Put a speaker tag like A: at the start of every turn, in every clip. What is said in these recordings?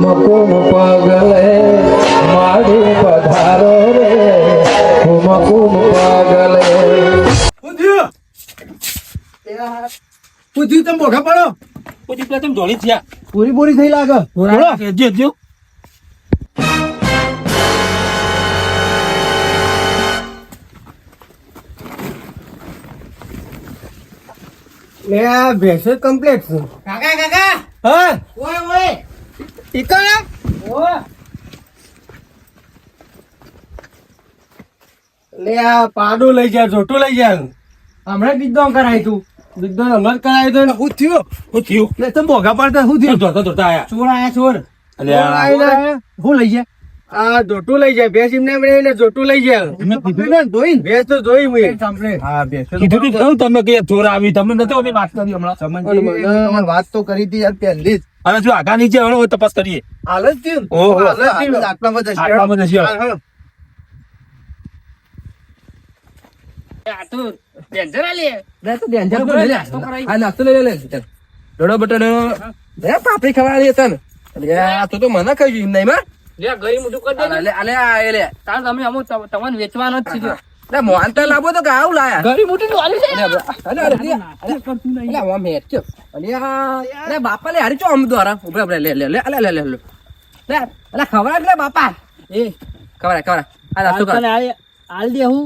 A: કુમ કુમ પગલે માડી પધારો રે કુમ કુમ પગલે
B: થયું તમે મોઢા પડો.
C: પૂછી પેલા તમે જોડી થયા.
B: પૂરી પૂરી થઈ લાગે. બોલો.
C: કેજો જે
B: લે આ ભેંસો કમ્પ્લીટ છે.
D: કાકા કાકા.
B: હા?
D: ઓય ઓય.
B: ઈકણ લે આ પાડું લઈ જા જોટું લઈ જા. હમણાં ગીતોન કરાય તું. ગીતોન હમણાં જ કરાય તો. શું થયું?
C: શું થયું?
B: લે તમે ભોગા પાડતા શું થયું?
C: ધોતા ધોતા આયા.
B: ચોર આયા ચોર. શું લઈ જાય આ જોટું લઈ જાય ભેંસ એમને એને જોટું લઈ જાય
C: એમને કીધું
B: ધોઈને ભેંસ તો જોઈ મેં હા ભેંસ
C: કીધું તું તમે કે ચોર આવી. તમને નથી અમે વાત કરી હમણાં.
B: સમજ વાત તો કરી હતી યાર પહેલી જ.
C: અને જો આગા નીચે હવે તપાસ કરીએ.
B: હાલ જ થયું
C: ઓહો.
B: આટલામાં જ
C: આટલામાં જ હશે.
B: હા, હા.
D: આ તો ડેન્જર આલી
B: લે તો danger
D: બોલ,
B: લે.
D: નાસ્તો
B: લઈ લે, લે. પાપડી ખવડાવી તને. આ તો તો મને એમ નહીં માં.
D: લે ગરી કરી
B: આ લે.
D: તમે અમુક તમ- તમને વેચવાનો જ છે
B: લે મોહન તો લાવો તો આવું લાયા.
D: ગરી મુઠું નું આલ્યું છે
B: અલે અલે અલે અલે અલે અલે આમ હેટ ચો. અલે બાપા લે હારી ચો આમ દ્વારા ઉભરે ઉભરે લે લે લે અલે અલે લે લે. લે અલે ખવડાવ લે બાપા. એ ખવડાવ ખવડાવ આ નાસ્તો કર
D: હાલ દે હું.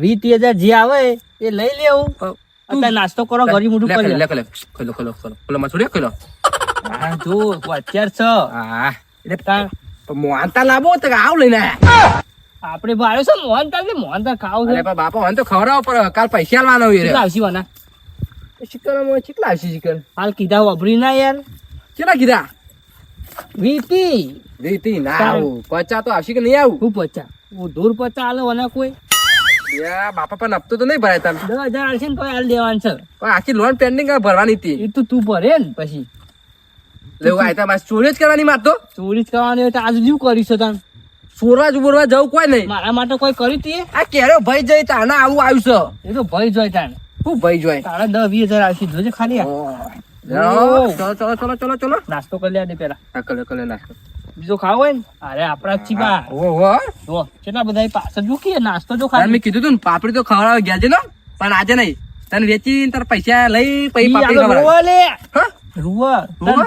D: વીસ ત્રીસ હજાર જે આવે એ લઈ લે હું. અત્યારે નાસ્તો કરો ગરી
B: લે
D: કરી
B: લે લે ખોલો ખોલો ખોલો ખોલો મસૂરી ખોલો.
D: હા જો અત્યાર છે.
B: હા એટલે મોહન તા લાવો તો આવ લઈને
D: આપણે ભાડે છે મોહન તાર મોહન તાર ખાવ છે.
B: અરે બાપા મને તો ખવડાવો પર કાલ પૈસા લાવવાનો રે.
D: કેટલા આવશે વાના
B: ચિકનમાં કેટલા આવશે ચિકન?
D: હાલ કીધા વાપરી ના યાર.
B: કેટલા કીધા?
D: વીતી
B: વીતી ના. આવું. પચા તો આવશે કે નહીં આવું?
D: હું પચા હું દૂર પચા હાલે વના કોઈ.
B: બાપા પણ હપ્તો તો નહીં ભરાય તમે
D: દસ હજાર આવશે ને તો હાલ દેવાનું છે.
B: પણ આખી લોન પેન્ડિંગ ભરવાની હતી.
D: એ તો તું ભરે ને પછી.
B: લેવું આયતા મારે ચોરી જ કરવાની મારતો
D: ચોરી જ કરવાની હોય તો આજ જેવું કરીશ છે તાન
B: બોરવા જવું કોઈ નહીં.
D: મારા માટે કોઈ કર્યું તીએ
B: આ કેરો ભાઈ જઈ તાના આવું આવ્યું
D: એ તો ભાઈ જોઈ તાન
B: શું ભાઈ જોઈ
D: તારા દસ વીસ હજાર આવશે જોજે ખાલી
B: ચલો ચલો ચલો ચલો ચલો.
D: નાસ્તો કરી લે પેલા
B: હા કલે કલે નાસ્તો.
D: બીજો ખાવો હોય ને? અરે આપણા જ જો કેટલા બધા પાછળ જોખીએ નાસ્તો જો
B: મેં કીધું તું પાપડી તો ખવડાવ ગયા છે ને પણ આજે નહીં. તને વેચી તાર પૈસા લઈ પછી પાપડી ખવડાવ.
D: રૂવા
B: હા?
D: રૂવા?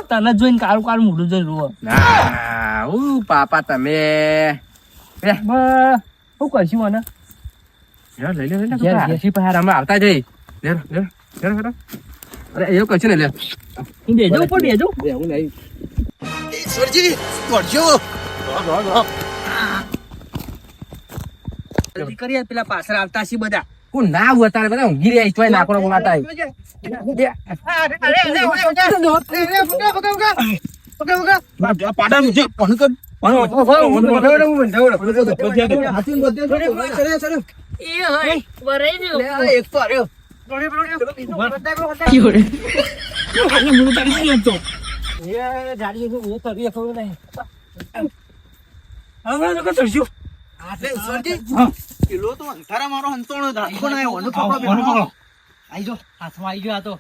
D: તને જોઈને કારું કાળું મોઢું જોઈને રૂવા.
B: ના ઉ પાપા તમે.
D: શું કરશું મને
B: લઈ લે લઈ અમે આવતા જઈ. લે લે લે લે અરે એવું કરશું ને લે.
D: હું બેજો ઉપર બેજો
B: હું નહીં
A: ઈશ્વરજી કરજો
D: કરીએ પેલા પાછળ આવતા છીએ બધા.
B: હું ના આવું તારે બધા ઊંઘી રહ્યા ચોય નાખવાનો બોલાતા
C: પાડા છે કર
A: પેલો તો અંધારા મારો અંતોણો ધાકો ના ઓનો
C: કોણ પકડો.
D: આઈ જો હાથમાં આઈ જો આ તો.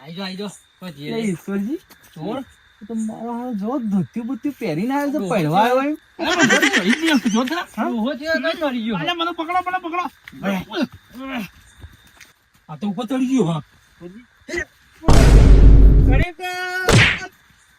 D: આઈ જો આઈ જો કોઈ જીએ
B: ઈશ્વરજી
D: ચોર.
B: તો મારો હાલ જો ધોતી બુતી પહેરીને આવ્યો તો પહેરવા આવ્યો એમ.
C: જ ખરા.
D: કઈ કરી ગયો.
C: અલ્યા, મને પકડો મને પકડો. આ તો ઉપર ચડી ગયું હા.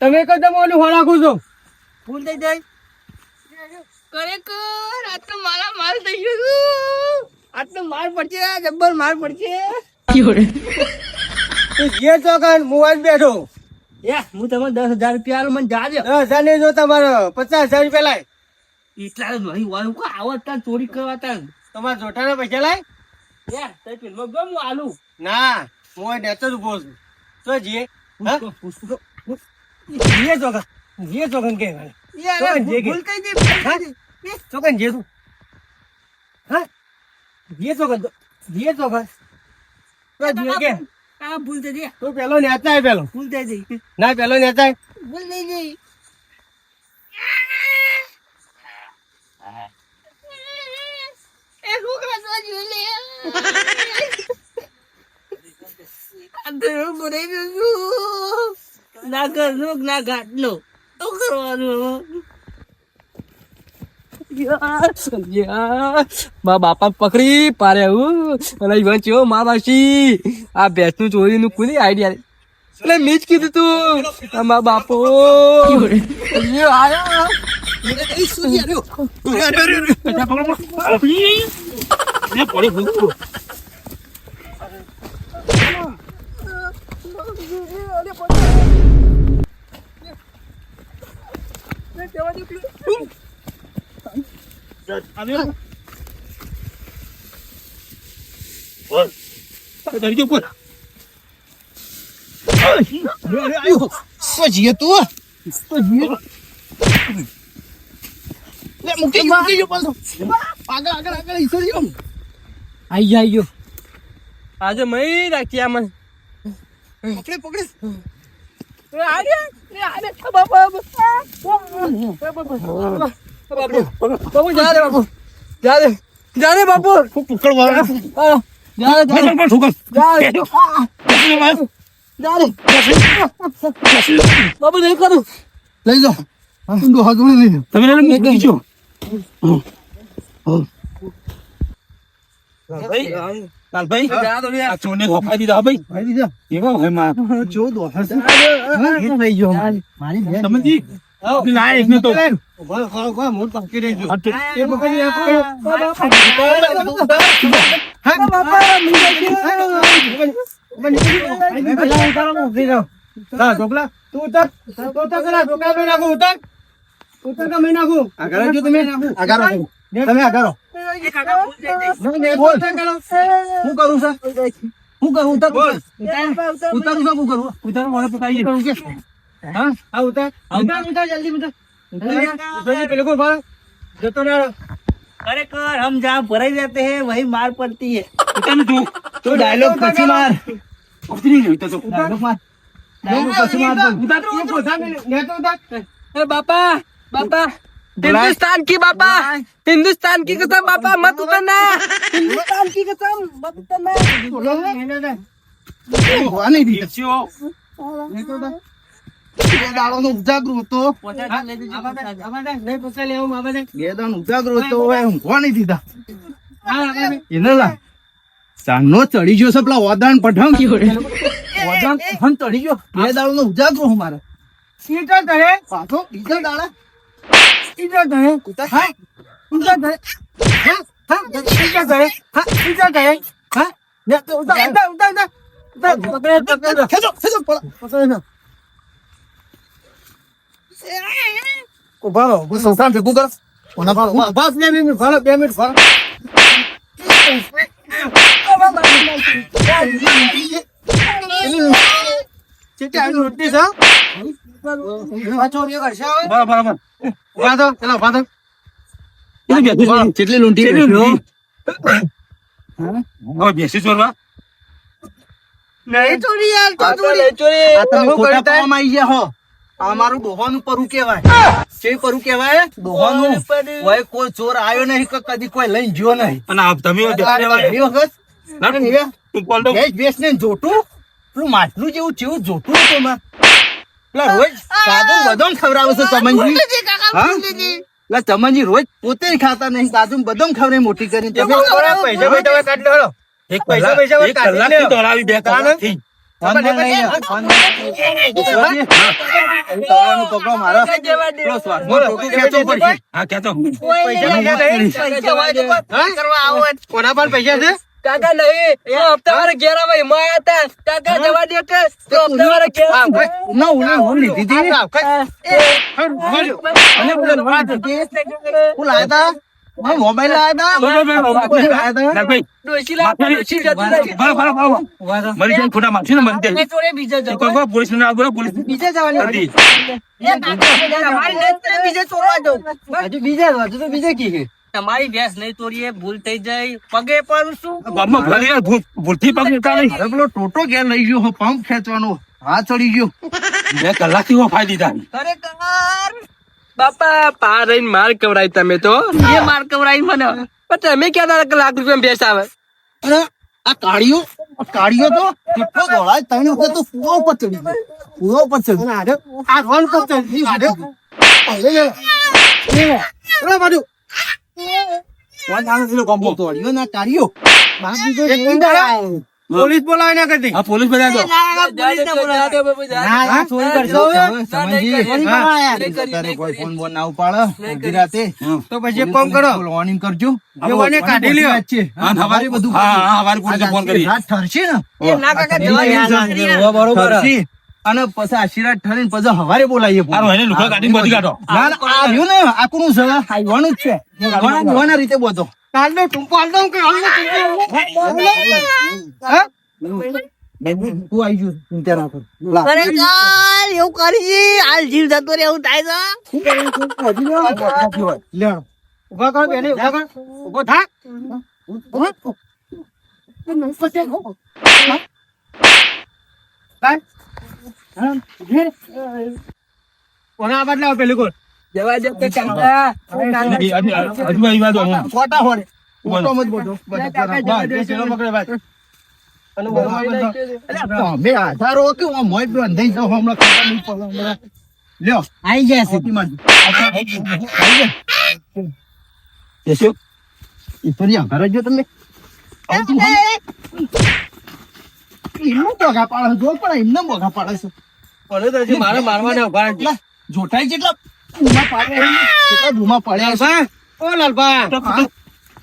B: તમે કદમ ઓલું હોળાકું છો.
D: ખરેખર આ તો મારા માલ થઈ ગયો છું. આટલો માર પડશે જબ્બર માર પડશે.
B: તું જે ચોકન હું બેઠો.
D: એ હું તમને દસ હજાર રૂપિયા મને જાજે.
B: દસ હજાર નહીં જો તમારો પચાસ હજાર રૂપિયા લાય.
D: એટલા નહીં હોય. કો આવો તાર ચોરી કરવા તાર.
B: તમારા જોઠાના પૈસા લાય?
D: એ તે ફિલ્મ ગમ હું આલુ.
B: ના
A: હું નેચર ઊભો છું. તો
C: ચોકન જીએ ચોગન કે જે
A: ભૂલ કઈ દે
C: ચોકન જે તું. હા? જીએ ચોકન તો જીએ ચોકન તો કે?
A: આ ભૂલ થઈ જાય.
C: તો પેલો નેતા પેલો.
A: ભૂલ થઈ
C: ના પેલો નેતા
A: ભૂલ થઈ ગઈ
E: એ શું કરશો જુલી
A: બોલાઈ ગયો છું ના ઘરનું ના ઘાટનું શું કરવાનું
B: મા બાપા પકડી પારે હું અને ઈવન મા બાસી આ બેસનું ચોરીનું કુની આઈડિયા એટલે મેં જ કીધું તું મા બાપો એ આયા
A: તો જીએ તું લે મૂકી ગયો મૂકી ગયો પાછો આગળ આગળ આગળ ઈશ્વર ગયો
B: આઈ જા આઈ ગયો આજે મય રાખી આ મને
A: પકડે. પકડે
B: બાપુ જા રે બાપુ જા રે જા રે બાપુ.
A: પકડવા
B: આ, જા રે જા જા જા રે. બાપુ નહીં કરું
A: લઈ જાઓ. ડો હાથ લઈ
C: તમે એને મૂકી છો લાલભાઈ આ ચોને ધોકા દીધા ભાઈ?
A: ભાઈ દીધા?
C: એવા હોયમાં
A: જો દો હાથ લઈ મારી
C: સમજી? ને તો
A: હું કરું સર હું કરું ઉતર ઉતારું છું હું કરું ઉતારું મને પતાવી કરું કે હા હા ઉતાર ઉતાર ઉતાર જલ્દી ઉતાર પેલું કોઈ ભાઈ જતો રહે
D: खरेखर हम जहाँ भराई जाते हैं वही मार पड़ती है
C: પોતાનું તું
A: તો ડાયલોગ પછી માર
C: પકડી નહીં જોઈતો તો
A: ડાયલોગ માર ડાયલોગ પછી માર
C: ઉતાર તો પોતા ને તો ઉતાર
B: ए बापा बापा हिंदुस्तान की बापा हिंदुस्तान की कसम बापा मत उतरना हिंदुस्तान की कसम मत उतरना
A: હોવા નહીં દી
C: બેસ્યો
A: બે દાડોનો ઉજાગરો હતો
D: દાડો ઉજાગરો હતો.
A: બે દાન ઉજાગરો હતો ઊંઘવા નહીં દીધા. એને લા સાંજનો ચડી ગયો છે પેલા ઓદાન પઠાણ. ગયો ઓદાન પઠાણ ચડી ગયો. બે દાડો નો ઉજાગરો હું મારે. સીટર ધરે. પાછો બીજો દાડા સીટર ધરે. કુતા હા કુતા ધરે. હા હા સીટર ધરે. હા સીટર ધરે. હા ને ઉતા ઉતા ઉતા ઉતા પકડે પકડે ખેજો ખેજો પકડે. ઊભા સંસ્થાન ભેગું કર ઊભા, બે મિનિટ ભાળો, બે મિનિટ થો.
C: બેસી બેસી ચોરવા
A: નહીં ચોરી યાર, ચોરી. આ તમે ખોટા પાવામાં આઈ ગયા હો. આ મારું ડોહાનું પરુ કહેવાય. કેવી પરું કેવાય ડોહાનું કોઈ કોઈ ચોર આવ્યો નહીં કે કદી કોઈ લઈને ગયો નહીં.
C: અને તમે
A: વખત જોતું પેલું માટલું જેવું જેવું જોતું હતું માં પેલા રોજ કાજુ બદામ ખવડાવે છે ચમનજી. રોજ પોતે ખાતા નહીં કાજુ બદામ ખવડાવી મોટી કરીને. તમે
C: પૈસા પૈસા કાઢ લો એક પૈસા પૈસા એક દોડાવી બે કલાકથી.
A: માં માં કોના પૈસા છે
B: કાકા નહીં એ હપ્તા ઘેર આવે એમાં હતા કાકા જવા દે કે તો હપ્તા વાળા ઘેર
A: ના, ઓલા હું લીધી હતી. અને ઓલા વાત હતી. હું મોબાઈલ લાયા.
E: તમારી
D: ભેંસ નહીં તોડીએ ભૂલ થઈ જાય પગે પડું
F: શું ભૂલથી પગ
A: પેલો ટોટો ઘેર લઈ ગયો હો, પંપ ખેંચવાનો હા ચડી ગયો
F: બે કલાકથી હું ફાઈ દીધા
E: ખરેખર બાપા પાર રહીને માર કવરાય તમે તો
D: એ માર કવરાય મને
E: પણ તમે ક્યાં તારા લાખ રૂપિયા ભેસ આવે
A: અરે આ કાળીઓ કાળીઓ તો કેટલો દોડાય ત્રણ વખત તો કૂવા ઉપર ચડી ગયો કૂવા ઉપર ચડી ગયો. આ રોન પર ચડી ગયો. અરે, અરે, બાજુ. દોડ્યો ના કાળીઓ. મિનિટ અરે.
F: પોલીસ બોલાવે ના કરતી હા પોલીસ બધા દો
A: ના, ના, ચોરી કરશો સમજી. કોઈ ફોન બોન ના ઉપાડે અડધી રાતે
F: તો પછી એક કામ કરો
A: વોર્નિંગ કરજો
F: મને કાઢી લ્યો.
A: છે.
F: હા,
A: હવારે બધું
F: હા, હા, હવારે પોલીસે ફોન કરી.
A: રાત ઠરશે ને
E: ના કાકા જવા દે.
A: અને પછી આશીર્વાદ ઠરીને પછી હવારે બોલાવીએ.
F: હારું, એને લુગડા કાઢીને બધી કાઢો.
A: ના, ના, આ રહ્યું ને આ છે જ રીતે બોધો
F: હાલનો ટૂંપો હાલનો કે હાલનો
A: હા? તું આવી ગયો ચિંતા. લા.
C: ખરેખર એવું કરી હાલ જીવ જતો રે એવું થાય છે?
A: લે.
F: ઊભા કરો બેને ઊભા કરો. ઊભો થા. કોના આવાજ પેલી કોણ?
E: જવા દે તે કાકા
F: હજી- વાત હું
A: ખોટા હોરે
F: બોલો.
A: મત બોલતો. બસ,
F: જે પકડે
A: ભાઈ તમે આધારો કે હું મોય બંધાઈ જાઉં હમણાં નહીં પડે લ્યો.
D: છે.
A: આવી ગયા.
F: જશું?
A: ઈ તો ન્યા જો તમે. આવું તું હમ. એમનો બોગા પાડે જો પણ એમને બોગા પાડે છે. જોટાઈ જેટલા ધૂમા પાડે છે કેટલા ધૂમા પાડ્યા છે.
F: ઓ લાલભા,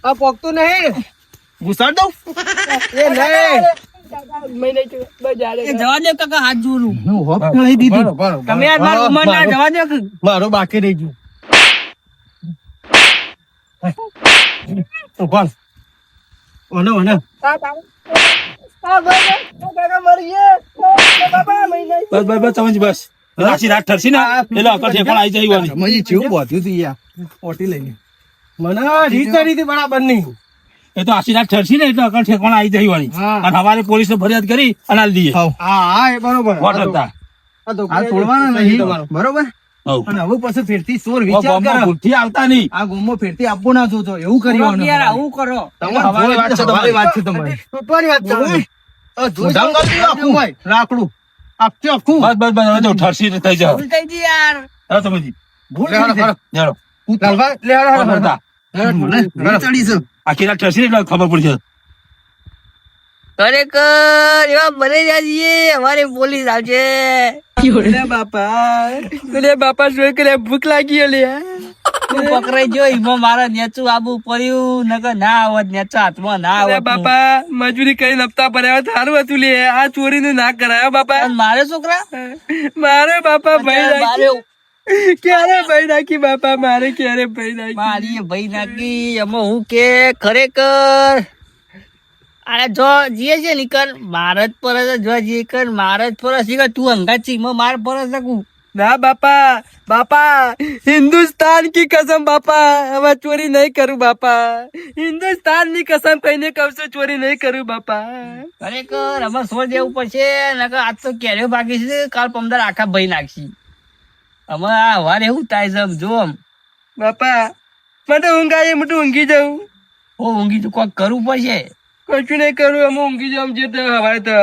F: આ પોકતું નહીં
A: ઘુસાડ દઉં
F: એ નહીં
D: એ જવા દે કાકા હાથ જોડું
A: હું હોપ ચડાઈ દીધી.
D: તમે યાર મારા ઉંમર ના જવા દે કે
F: મારો બાકી રહી ગયું ઊભા ઓને ઓને બસ બસ બસ સમજ બસ રાશી રાત ઠરસી ને એટલે અકલ ઠેકાણ આવી જાય વાની.
A: સમજી ચેવું બોધ્યું તું યાર. ઓટી લઈને.
F: મને રીત રીતે બરાબર નહીં. એ તો આશીર્વાદ ઠરસી ને એટલે અકલ ઠેકાણ આવી જઈ
A: વાળી
F: અને હવારે પોલીસ ફરિયાદ કરી અને આલી દઈએ હા હા એ બરોબર. હતા?
A: આ તોડવાના નહીં બરોબર? અને હવે પછી ફેરથી
F: સોર
A: વિચાર
F: ગામમાં ભૂલથી આવતા નહીં.
A: આ ગોમો ફેરથી આપવું ના જોતો. એવું કર્યું
D: યાર આવું કરો.
A: તમારી વાત છે તમારી વાત છે તમારી.
F: વાત
A: કરી આખું આખું
F: બસ બસ બસ હવે તો ઠરશી ને થઈ જાવ
D: ભૂલ થઈ ગઈ યાર.
F: હવે સમજી.
A: ભૂલ થઈ છે.
F: જાણો
A: લાલભાઈ, લે, હા ચડી છે.
F: આખી રાત ઠરસી ને એટલે ખબર પડશે
C: ખરેખર એવા બને જાજીએ અમારે પોલીસ આવશે
E: બાપા. લે બાપા જોઈ કે ભૂખ લાગી લે
D: તું પકડાઈ ગયો એમાં મારા નેચું આબુ પડ્યું નકર ના આવત નેચા હાથમાં ના આવત
E: બાપા મજૂરી કરીને હપ્તા ભર્યા સારું હતું લે આ ચોરી ના કરાયો બાપા.
D: મારે છોકરા?
E: મારે બાપા ભાઈ નાખી. ક્યારે ભાઈ નાખી બાપા મારે ક્યારે ભાઈ નાખી?
D: મારી ભાઈ નાખી એમાં હું કે ખરેખર અરે જો જીએ છે નીકળ મારે જ પરસ જો જીએ કર મારે જ પરસ છે તું છે એમાં માર પરસ શકું
E: ના બાપા બાપા હિન્દુસ્તાન કી કસમ બાપા હવે ચોરી નહીં કરું બાપા. હિન્દુસ્તાનની કસમ કહીને કહું છું ચોરી નહીં કરું બાપા.
D: અરે કર અમારે સો દેવું પડશે નકર આજ તો કેરીઓ બાકી છે કાલ પમદાર આખા ભાઈ નાખશી. અમે આ વાર એવું થાય છે જો
E: બાપા મને ઊંઘ આવી મોટું ઊંઘી જવું
D: ઓ ઊંઘી તો કોક કરવું પડશે.
E: કશું નહીં કરું અમે ઊંઘી જાઉં જે હવે તો.